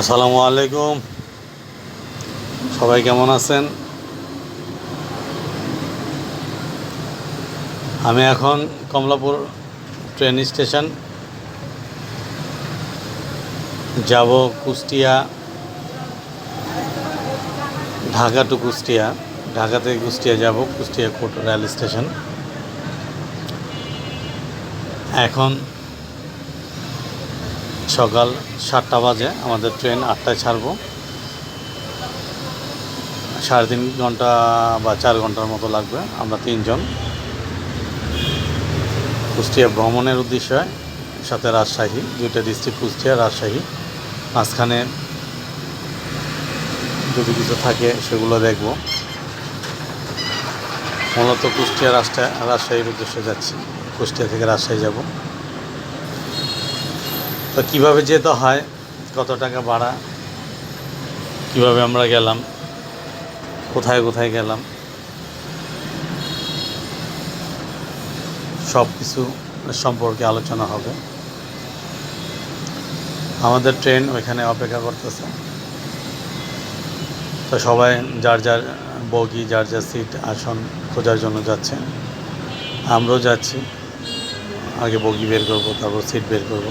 আসসালামু আলাইকুম। সবাই কেমন আছেন? আমি এখন কমলাপুর ট্রেন স্টেশন। যাব কুষ্টিয়া, ঢাকা টু কুষ্টিয়া। ঢাকা থেকে কুষ্টিয়া যাব, কুষ্টিয়া কোট রেল স্টেশন। এখন সকাল সাতটা বাজে, আমাদের ট্রেন আটটায় ছাড়বো। সাড়ে তিন ঘণ্টা বা চার ঘণ্টার মতো লাগবে, আমরা তিনজন। কুষ্টিয়া ভ্রমণের উদ্দেশ্যে, সাথে রাজশাহী, দুইটা ডিস্ট্রিক্ট কুষ্টিয়া, রাজশাহী। মাঝখানে যদি কিছু থাকে, সেগুলো দেখব। মূলত কুষ্টিয়া রাজশাহী রাজশাহীর উদ্দেশ্যে যাচ্ছি। কুষ্টিয়া থেকে রাজশাহী যাব। তো কীভাবে যেতে হয়, কত টাকা ভাড়া, কীভাবে আমরা গেলাম, কোথায় কোথায় গেলাম, সব কিছু সম্পর্কে আলোচনা হবে। আমাদের ট্রেন ওইখানে অপেক্ষা করতেছে। তো সবাই যার যার বগি, যার যার সিট, আসন খোঁজার জন্য যাচ্ছে। আমরাও যাচ্ছি। আগে বগি বের করব, তারপর সিট বের করব।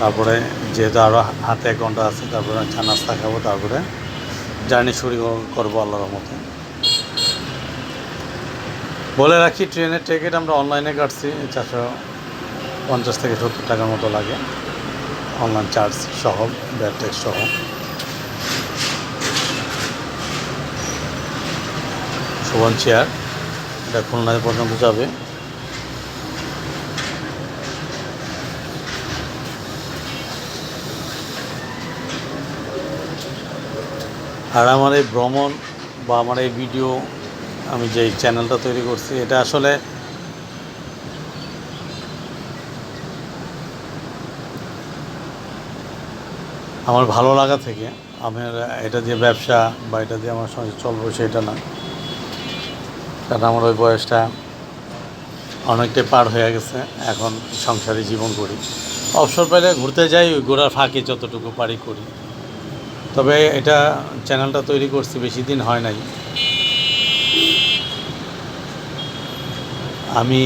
তারপরে যেহেতু আরও হাতে এক ঘণ্টা আছে, তারপরে চা নাস্তা খাব, তারপরে জার্নি শুরু কর- করব আল্লাহর মতো বলে রাখি, ট্রেনের টিকিট আমরা অনলাইনে কাটছি, চারশো পঞ্চাশ থেকে সত্তর টাকার মতো লাগে। অনলাইন চার্জ সহ ব্যাট ট্যাক্স সহ। শোভন চেয়ার এটা খুলনা পর্যন্ত যাবে। আর আমার এই ভ্রমণ বা আমার এই ভিডিও, আমি যে চ্যানেলটা তৈরি করছি, এটা আসলে আমার ভালো লাগা থেকে, আমার এটা দিয়ে ব্যবসা বা এটা দিয়ে আমার সঙ্গে চলবো সেটা না। কারণ আমার ওই বয়সটা অনেকটাই পার হয়ে গেছে, এখন সংসারে জীবন করি। অবসর পেলে ঘুরতে যাই ওই ঘোরার ফাঁকে যতটুকু পারি করি। তবে এটা চ্যানেলটা তৈরি করছি, বেশি দিন হয় নাই। আমি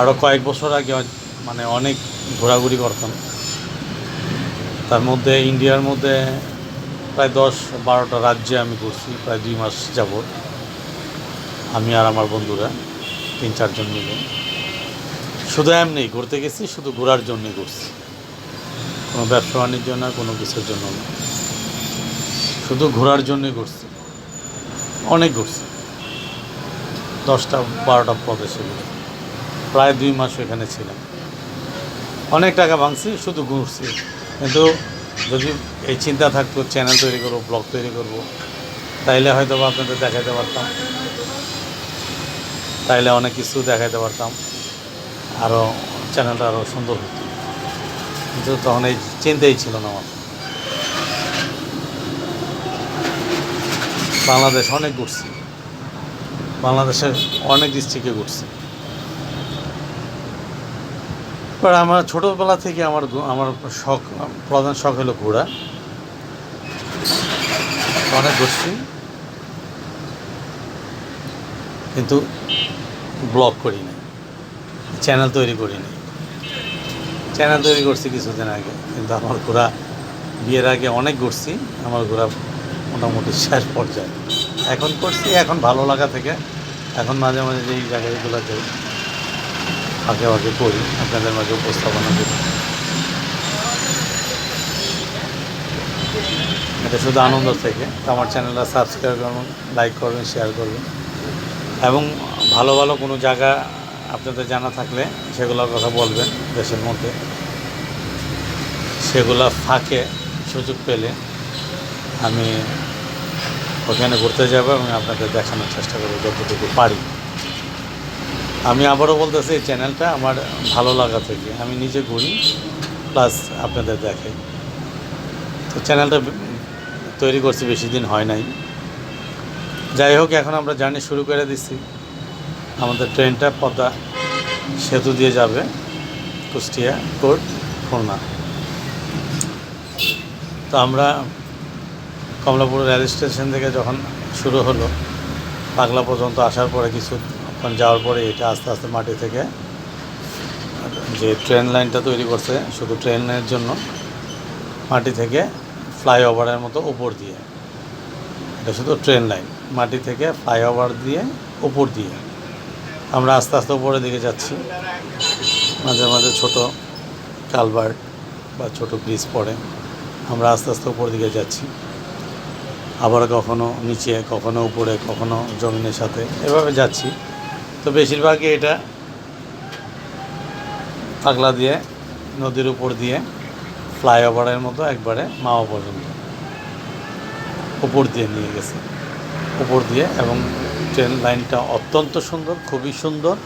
আরও কয়েক বছর আগে মানে অনেক ঘোরাঘুরি করতাম। তার মধ্যে ইন্ডিয়ার মধ্যে প্রায় দশ বারোটা রাজ্যে আমি ঘুরছি, প্রায় দুই মাস যাবৎ। আমি আর আমার বন্ধুরা তিন চারজন মিলে। শুধু এমনি ঘুরতে গেছি, শুধু ঘোরার জন্যই ঘুরছি। কোনো ব্যবসা বাণিজ্য না, কোনো কিছুর জন্য না। শুধু ঘোরার জন্যই ঘুরছি। অনেক ঘুরছি। দশটা, বারোটা প্রদেশে প্রায় দুই মাস এখানে ছিলাম। অনেক টাকা ভাঙছি, শুধু ঘুরছি। কিন্তু যদি এই চিন্তা থাকতো চ্যানেল তৈরি করব ব্লগ তৈরি করব, তাইলে হয়তো বা আপনাদের দেখাইতে পারতাম। তাইলে অনেক কিছু দেখাইতে পারতাম। আরও চ্যানেলটা আরও সুন্দর হতো। কিন্তু তখন এই চিন্তাই ছিল না আমার। বাংলাদেশ অনেক ঘুরছি। বাংলাদেশের অনেক ডিস্ট্রিক্টে ঘুরছি। এবার আমার ছোটোবেলা থেকে আমার আমার শখ, প্রধান শখ হলো ঘোরা। অনেক ঘুরছি। কিন্তু ব্লগ করি না চ্যানেল তৈরি করি না চ্যানেল তৈরি করছি কিছুদিন আগে, কিন্তু আমার ঘোরা বিয়ের আগে অনেক ঘুরছি, আমার ঘোরা মোটামুটি শেষ পর্যায়ে। এখন করছি, এখন ভালো লাগা থেকে। এখন মাঝে মাঝে যেই জায়গাগুলো যাই ফাঁকে ফাঁকে করি, আপনাদের মাঝে উপস্থাপনা করি। এটা শুধু আনন্দ থেকে। আমার চ্যানেলটা সাবস্ক্রাইব করবেন লাইক করবেন শেয়ার করবেন এবং ভালো ভালো কোনো জায়গা আপনাদের জানা থাকলে সেগুলোর কথা বলবেন দেশের মধ্যে। সেগুলো ফাঁকে সুযোগ পেলে আমি ওখানে ঘুরতে যাব এবং আপনাদের দেখানোর চেষ্টা করব যতটুকু পারি। আমি আবারও বলতেছি, এই চ্যানেলটা আমার ভালো লাগা থেকে আমি নিজে ঘুরি, প্লাস আপনাদের দেখাই তো চ্যানেলটা তৈরি করছি, বেশি দিন হয় নাই। যাই হোক, এখন আমরা জার্নি শুরু করে দিচ্ছি আমাদের ট্রেনটা পদ্মা সেতু দিয়ে যাবে, কুষ্টিয়া কোর্ট, খুলনা। তো আমরা কমলাপুর রেল স্টেশন থেকে যখন শুরু হলো, পাগলা পর্যন্ত আসার পরে কিছুক্ষণ যাওয়ার পরে এটা আস্তে আস্তে মাটি থেকে যে ট্রেন লাইনটা তৈরি করছে, শুধু ট্রেন লাইনের জন্য, মাটি থেকে ফ্লাইওভারের মতো উপর দিয়ে। এটা শুধু ট্রেন লাইন, মাটি থেকে ফ্লাইওভার দিয়ে উপর দিয়ে। আমরা আস্তে আস্তে উপরের দিকে যাচ্ছি। মাঝে মাঝে ছোট কালভার্ট বা ছোট ব্রিজ পড়ে। আমরা আস্তে আস্তে উপর দিকে যাচ্ছি। আবার কখনো নিচে, কখনো উপরে, কখনো জমিনের সাথে এভাবে যাচ্ছি। তো বেশিরভাগই এটা পাগলা দিয়ে, নদীর উপর দিয়ে, ফ্লাইওভারের মতো একবারে মাওয়া পর্যন্ত উপর দিয়ে নিয়ে গেছে। উপর দিয়ে এবং ট্রেন লাইনটা অত্যন্ত সুন্দর, খুবই সুন্দর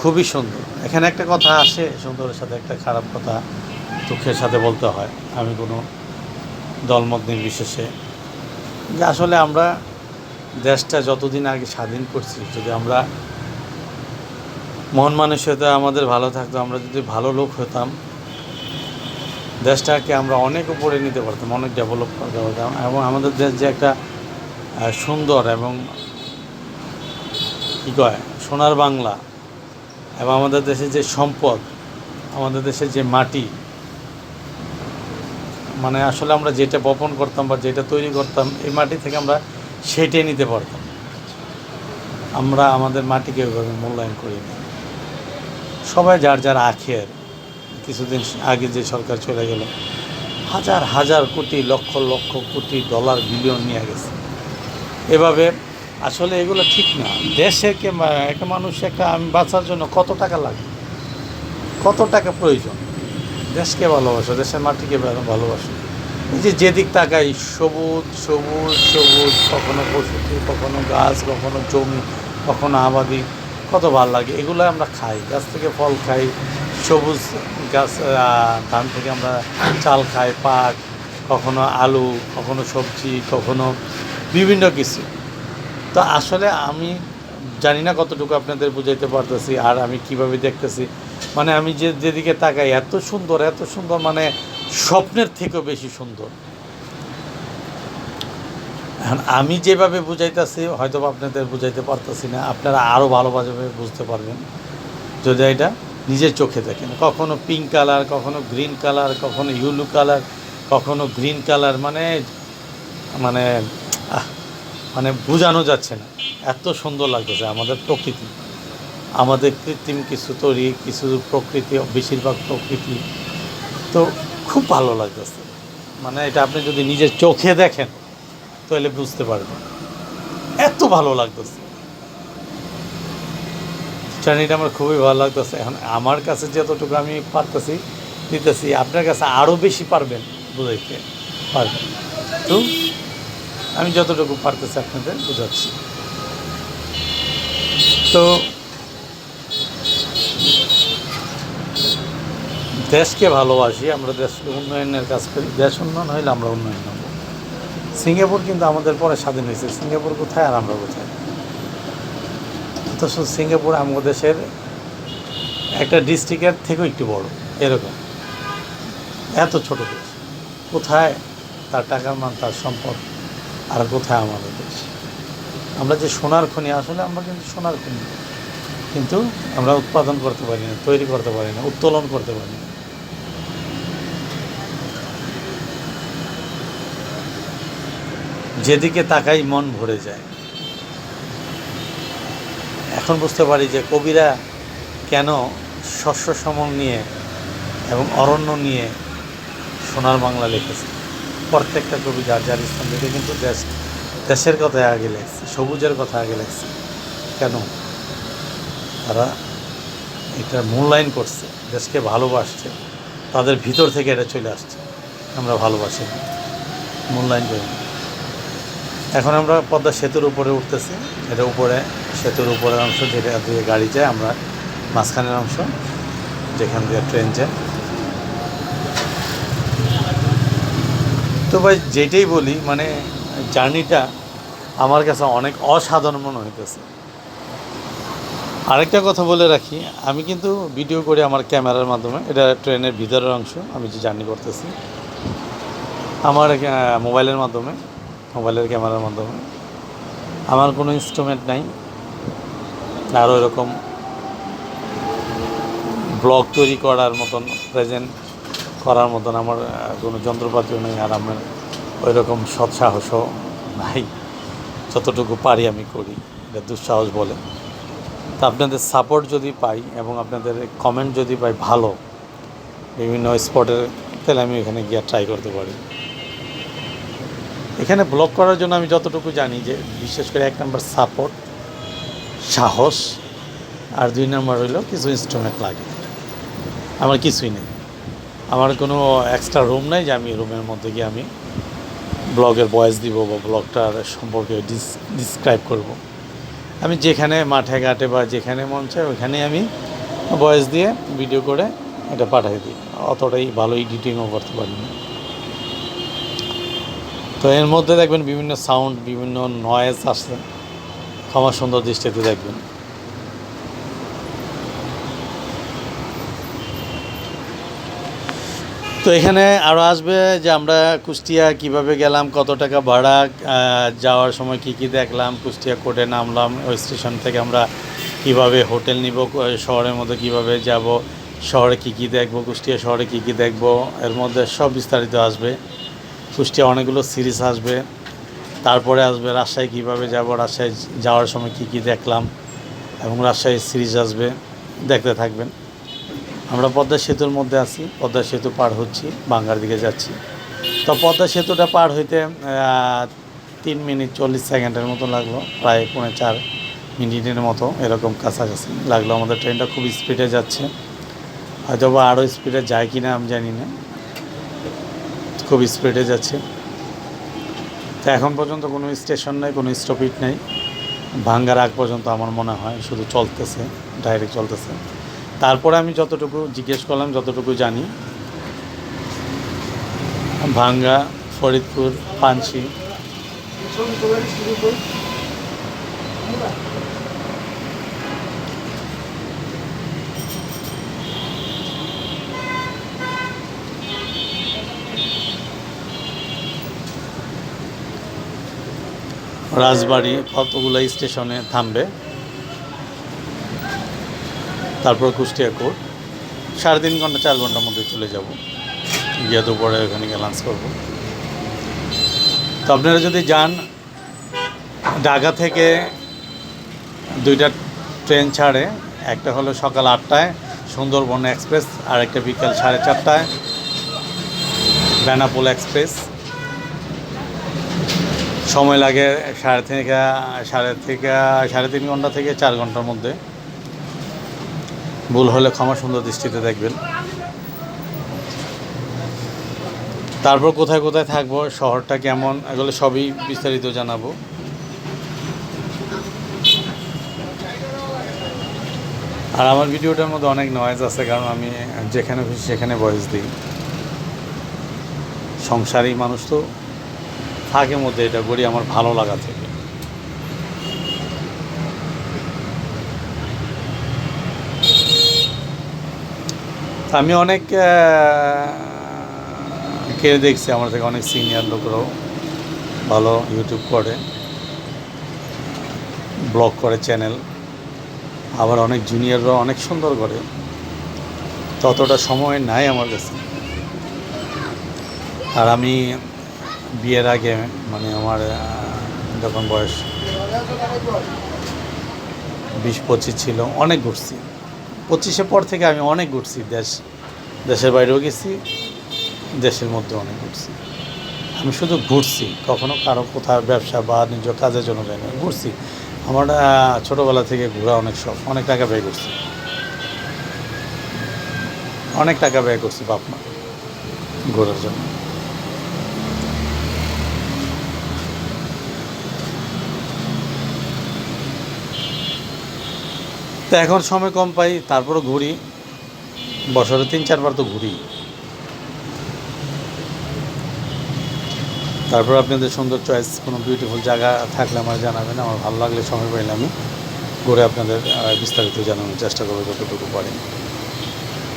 খুবই সুন্দর। এখানে একটা কথা আসে, সুন্দরের সাথে একটা খারাপ কথা দুঃখের সাথে বলতে হয়, আমি কোনো দলমত নির্বিশেষে। যে আসলে আমরা দেশটা যতদিন আগে স্বাধীন করছি, যদি আমরা মন মানসিকতা আমাদের ভালো থাকতো, আমরা যদি ভালো লোক হতাম, দেশটাকে আমরা অনেক উপরে নিতে পারতাম, অনেক ডেভেলপ করতে পারতাম এবং আমাদের দেশ যে একটা সুন্দর এবং কী কয়, সোনার বাংলা এবং আমাদের দেশের যে সম্পদ, আমাদের দেশের যে মাটি মানে আসলে আমরা যেটা বপন করতাম বা যেটা তৈরি করতাম, এই মাটি থেকে আমরা সেটাই নিতে পারতাম। আমরা আমাদের মাটিকে ওইভাবে মূল্যায়ন করিনি সবাই যার যার আখের। কিছুদিন আগে যে সরকার চলে গেল, হাজার হাজার কোটি, লক্ষ লক্ষ কোটি ডলার বিলিয়ন নিয়ে গেছে। এভাবে আসলে এগুলো ঠিক না। দেশেকে মা- একটা মানুষ একটা আমি বাঁচার জন্য কত টাকা লাগে? কত টাকা প্রয়োজন? দেশকে ভালোবাসো, দেশের মাটিকে ভালোবাসো। যে যেদিক তাকাই, সবুজ সবুজ সবুজ, কখনো বসতি কখনো গাছ, কখনো জমি, কখনো আবাদি, কত ভালো লাগে, এগুলো আমরা খাই। গাছ থেকে ফল খাই, সবুজ গাছ ধান থেকে আমরা চাল খাই, পাট, কখনো আলু, কখনো সবজি, কখনো বিভিন্ন কিছু। তো আসলে আমি জানি না কতটুকু আপনাদের বুঝাইতে পারতেছি, আর আমি কীভাবে দেখতেছি। মানে আমি যে যেদিকে তাকাই, এত সুন্দর এত সুন্দর মানে স্বপ্নের থেকেও বেশি সুন্দর। এখন আমি যেভাবে বুঝাইতেছি হয়তো আপনাদের বুঝাইতে পারতেছি না, আপনারা আরও ভালোভাবে বুঝতে পারবেন। যদি এটা নিজের চোখে দেখেন, কখনো পিঙ্ক কালার কখনো গ্রিন কালার কখনো ইউলু কালার কখনো গ্রিন কালার মানে মানে মানে বোঝানো যাচ্ছে না। এত সুন্দর লাগতেছে আমাদের প্রকৃতি। আমাদের কৃত্রিম কিছু তৈরি, কিছু প্রকৃতি, বেশিরভাগ প্রকৃতি। তো খুব ভালো লাগতেছে। মানে এটা আপনি যদি নিজের চোখে দেখেন, তাহলে বুঝতে পারবেন। এত ভালো লাগতেছে। জার্নিটা আমার খুবই ভালো লাগতেছে। এখন আমার কাছে যতটুকু আমি পারতেছি, দিতেছি, আপনার কাছে আরও বেশি পারবেন বুঝাইতে পারবেন। তো আমি যতটুকু পারতেছি আপনাদের বোঝাচ্ছি। তো দেশকে ভালোবাসি, আমরা দেশ উন্নয়নের কাজ করি। দেশ উন্নয়ন হইলে আমরা উন্নয়ন হব। সিঙ্গাপুর কিন্তু আমাদের পরে স্বাধীন হয়েছে। সিঙ্গাপুর কোথায় আর আমরা কোথায়? অথচ সিঙ্গাপুর আমাদের দেশের একটা ডিস্ট্রিক্টের থেকেও একটু বড়, এরকম। এত ছোট দেশ। কোথায় তার টাকার মান, তার সম্পদ, আর কোথায় আমাদের দেশ? আমরা যে সোনার খনি, আসলে আমরা কিন্তু সোনার খনি। কিন্তু আমরা উৎপাদন করতে পারি না, তৈরি করতে পারি না, উত্তোলন করতে পারি না। যেদিকে তাকাই মন ভরে যায়। এখন বুঝতে পারি যে কবিরা কেন শস্য সমল নিয়ে এবং অরণ্য নিয়ে সোনার বাংলা লিখেছে। প্রত্যেকটা কবি যার যার স্থান থেকে কিন্তু দেশ, দেশের কথা আগে লেখছে, সবুজের কথা আগে লেখছে। কেন? তারা এটা মূল্যায়ন করছে, দেশকে ভালোবাসছে, তাদের ভিতর থেকে এটা চলে আসছে। আমরা ভালোবাসি মূল্যায়ন করি। এখন আমরা পদ্মা সেতুর উপরে উঠতেছি। এটা উপরে, সেতুর উপরের অংশ যেটা দিয়ে গাড়ি যায়, আমরা মাঝখানের অংশ, যেখান দিয়ে ট্রেন যায়। তো ভাই, যেটাই বলি মানে জার্নিটা আমার কাছে অনেক অসাধারণ মনে হইতেছে। আরেকটা কথা বলে রাখি, আমি কিন্তু ভিডিও করি আমার ক্যামেরার মাধ্যমে, এটা ট্রেনের ভিতরের অংশ, আমি যে জার্নি করতেছি, আমার মোবাইলের মাধ্যমে মোবাইলের ক্যামেরার মাধ্যমে আমার কোনো ইনস্ট্রুমেন্ট নাই। আর এরকম ব্লগ তৈরি করার মতন প্রেজেন্ট করার মতন আমার কোনো যন্ত্রপাতিও নেই আর আমার ওই রকম সৎসাহসও নাই। যতটুকু পারি আমি করি, এটা দুঃসাহস বলে। তা আপনাদের সাপোর্ট যদি পাই এবং আপনাদের কমেন্ট যদি পাই ভালো, বিভিন্ন স্পটের তাহলে আমি এখানে গিয়ে ট্রাই করতে পারি। এখানে ব্লগ করার জন্য আমি যতটুকু জানি যে বিশেষ করে এক নম্বর সাপোর্ট সাহস, আর দুই নম্বর হইল কিছু ইনস্ট্রুমেন্ট লাগে। আমার কিছুই নেই। আমার কোনো এক্সট্রা রুম নাই যে আমি রুমের মধ্যে গিয়ে আমি ব্লগের ভয়েস দিব বা ব্লগটার সম্পর্কে ডিস ডিসক্রাইব করব। আমি যেখানে মাঠে ঘাটে বা যেখানে মন চায় ওইখানে আমি ভয়েস দিয়ে ভিডিও করে এটা পাঠিয়ে দিই। অতটাই ভালো এডিটিংও করতে পারি না তো এর মধ্যে দেখবেন বিভিন্ন সাউন্ড বিভিন্ন নয়েজ আসছে। ক্ষমা সুন্দর দৃষ্টিতে দেখবেন। তো এখানে আরও আসবে যে আমরা কুষ্টিয়া কীভাবে গেলাম, কত টাকা ভাড়া যাওয়ার সময় কি কি দেখলাম, কুষ্টিয়া কোর্টে নামলাম, ওই স্টেশন থেকে আমরা কীভাবে হোটেল নিব, শহরের মধ্যে কীভাবে যাব, শহরে কি কি দেখব, কুষ্টিয়া শহরে কি কি দেখব, এর মধ্যে সব বিস্তারিত আসবে। কুষ্টিয়া অনেকগুলো সিরিজ আসবে। তারপরে আসবে রাজশাহী কীভাবে যাব, রাজশাহী যাওয়ার সময় কি কি দেখলাম এবং রাজশাহী সিরিজ আসবে, দেখতে থাকবেন। আমরা পদ্মা সেতুর মধ্যে আছি, পদ্মা সেতু পার হচ্ছি বাঙ্গার দিকে যাচ্ছি। তো পদ্মা সেতুটা পার হইতে তিন মিনিট চল্লিশ সেকেন্ডের মতো লাগল, প্রায় পৌনে চার মিনিটের মতো এরকম কাছাকাছি লাগল। আমাদের ট্রেনটা খুব স্পিডে যাচ্ছে। হয়তো বা আরও স্পিডে যায় কি না আমি জানি না। খুব স্পিডে যাচ্ছে। তো এখন পর্যন্ত কোনো স্টেশন নেই, কোনো স্টপিট নেই। ভাঙ্গার আগ পর্যন্ত আমার মনে হয় শুধু চলতেছে, ডাইরেক্ট চলতেছে। তারপরে আমি যতটুকু জিজ্ঞেস করলাম, যতটুকু জানি, ভাঙ্গা, ফরিদপুর পাঞ্চি রাজবাড়ি, কতগুলো স্টেশনে থামবে? তারপর কুষ্টিয়া কোর্ট। সাড়ে তিন ঘণ্টা, চার ঘণ্টার মধ্যে চলে যাব। গিয়ে দুপুরে ওখানে গিয়ে লাঞ্চ করব। তো আপনারা যদি যান, ঢাকা থেকে দুইটা ট্রেন ছাড়ে, একটা হলো সকাল আটটায় সুন্দরবন এক্সপ্রেস আর একটা বিকাল সাড়ে চারটায় বেনাপোল এক্সপ্রেস। সময় লাগে সাড়ে থেকে সাড়ে থেকে সাড়ে তিন ঘণ্টা থেকে চার ঘণ্টার মধ্যে। ভুল হলে ক্ষমা সুন্দর দৃষ্টিতে দেখবেন। তারপর কোথায় কোথায় থাকব, শহরটা কেমন, এগুলো সবই বিস্তারিত জানাব। আর আমার ভিডিওটার মধ্যে অনেক নয়েজ আছে, কারণ আমি যেখানে খুশি সেখানে ভয়েস দিই। সংসারী মানুষ তো। থাকে মধ্যে এটা করি, আমার ভালো লাগা থেকে। আমি অনেক কে দেখছি, আমার থেকে অনেক সিনিয়র লোকরাও ভালো ইউটিউব করে ব্লগ করে চ্যানেল আবার অনেক জুনিয়ররাও অনেক সুন্দর করে। ততটা সময় নাই আমার কাছে। আর আমি বিয়ের আগে মানে আমার যখন বয়স বিশ পঁচিশ ছিল, অনেক ঘুরছি। পঁচিশের পর থেকে আমি অনেক ঘুরছি, দেশ, দেশের বাইরেও গেছি, দেশের মধ্যে অনেক ঘুরছি। আমি শুধু ঘুরছি, কখনো কারও কোথাও ব্যবসা বা নিজ কাজের জন্য যাইনি ঘুরছি। আমার ছোটোবেলা থেকে ঘোরা অনেক শখ, অনেক টাকা ব্যয় করছি। অনেক টাকা ব্যয় করছি বাপ মা ঘোরার জন্য। তো এখন সময় কম পাই, তারপরও ঘুরি। বছরে তিন, চারবার তো ঘুরি। তারপর আপনাদের সুন্দর চয়েস কোনো বিউটিফুল জায়গা থাকলে আমার জানাবেন, আমার ভালো লাগলে সময় পাইলে আমি ঘুরে আপনাদের বিস্তারিত জানানোর চেষ্টা করব যতটুকু পারি।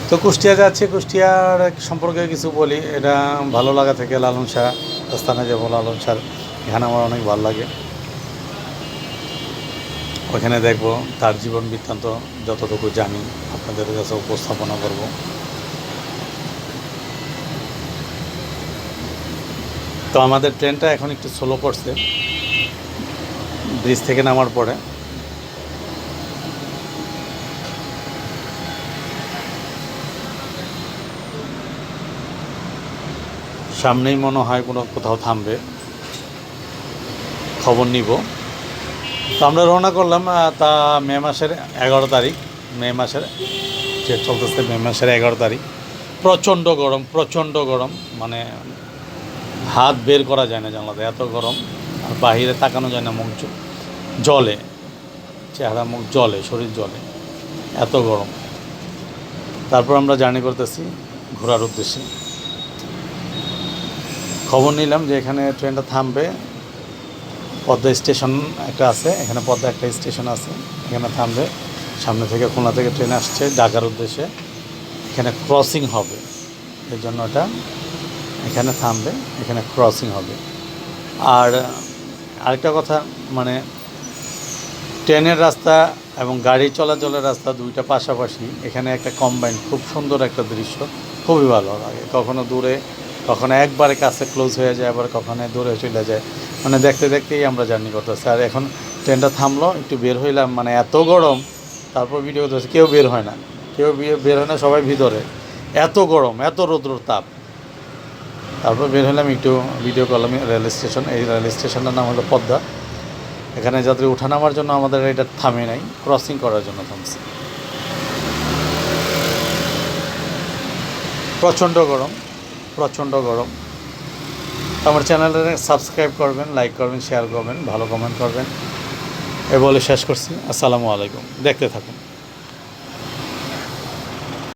তো কুষ্টিয়া যাচ্ছে, কুষ্টিয়ার সম্পর্কে কিছু বলি। এটা ভালো লাগা থেকে লালন শাহ স্থানে যাব লালন শাহ এখানে আমার অনেক ভালো লাগে। ওখানে দেখব, তার জীবন বৃত্তান্ত যতটুকু জানি, আপনাদের কাছে উপস্থাপনা করব। তো আমাদের ট্রেনটা এখন একটু স্লো করছে ব্রিজ থেকে নামার পরে। সামনেই মনে হয় কোনো কোথাও থামবে। খবর নিব। আমরা রওনা করলাম তা মে মাসের এগারো তারিখ, মে মাসের, যে চলতেছে মে মাসের এগারো তারিখ। প্রচণ্ড গরম প্রচণ্ড গরম মানে হাত বের করা যায় না জানলাতে, এত গরম, আর বাহিরে তাকানো যায় না মুখ জলে, চেহারা মুখ জলে, শরীর জলে, এত গরম। তারপর আমরা জার্নি করতেছি ঘোরার উদ্দেশ্যে। খবর নিলাম যে এখানে ট্রেনটা থামবে পদ্মা স্টেশন একটা আছে, এখানে পদ্মা একটা স্টেশন আছে, এখানে থামবে সামনে থেকে খুলনা থেকে ট্রেন আসছে ঢাকার উদ্দেশ্যে। এখানে ক্রসিং হবে, এর জন্য এটা এখানে থামবে এখানে ক্রসিং হবে। আর আরেকটা কথা মানে ট্রেনের রাস্তা এবং গাড়ি চলাচলের রাস্তা দুইটা পাশাপাশি, এখানে একটা কম্বাইন খুব সুন্দর একটা দৃশ্য, খুবই ভালো লাগে। কখনো দূরে কখনো একবারে কাছে ক্লোজ হয়ে যায়, আবার কখনো দূরে চলে যায়। মানে দেখতে দেখতেই আমরা জার্নি করতেছি। আর এখন ট্রেনটা থামলো, একটু বের হইলাম মানে এত গরম, তারপর ভিডিও করতেছে, কেউ বের হয় না। কেউ বের হয় না, সবাই ভিতরে। এত গরম, এত রৌদ্র তাপ। তারপর বের হলাম একটু ভিডিও করলাম রেল স্টেশন এই রেল স্টেশনটার নাম হলো পদ্মা। এখানে যাত্রী ওঠানামার জন্য আমাদের এটা থামে নাই ক্রসিং করার জন্য থামছে। প্রচণ্ড গরম। প্রচণ্ড গরম। আমার চ্যানেলটা সাবস্ক্রাইব করবেন লাইক করবেন শেয়ার করবেন, ভালো কমেন্ট করবেন। এ বলে শেষ করছি। আসসালামু আলাইকুম। দেখতে থাকুন।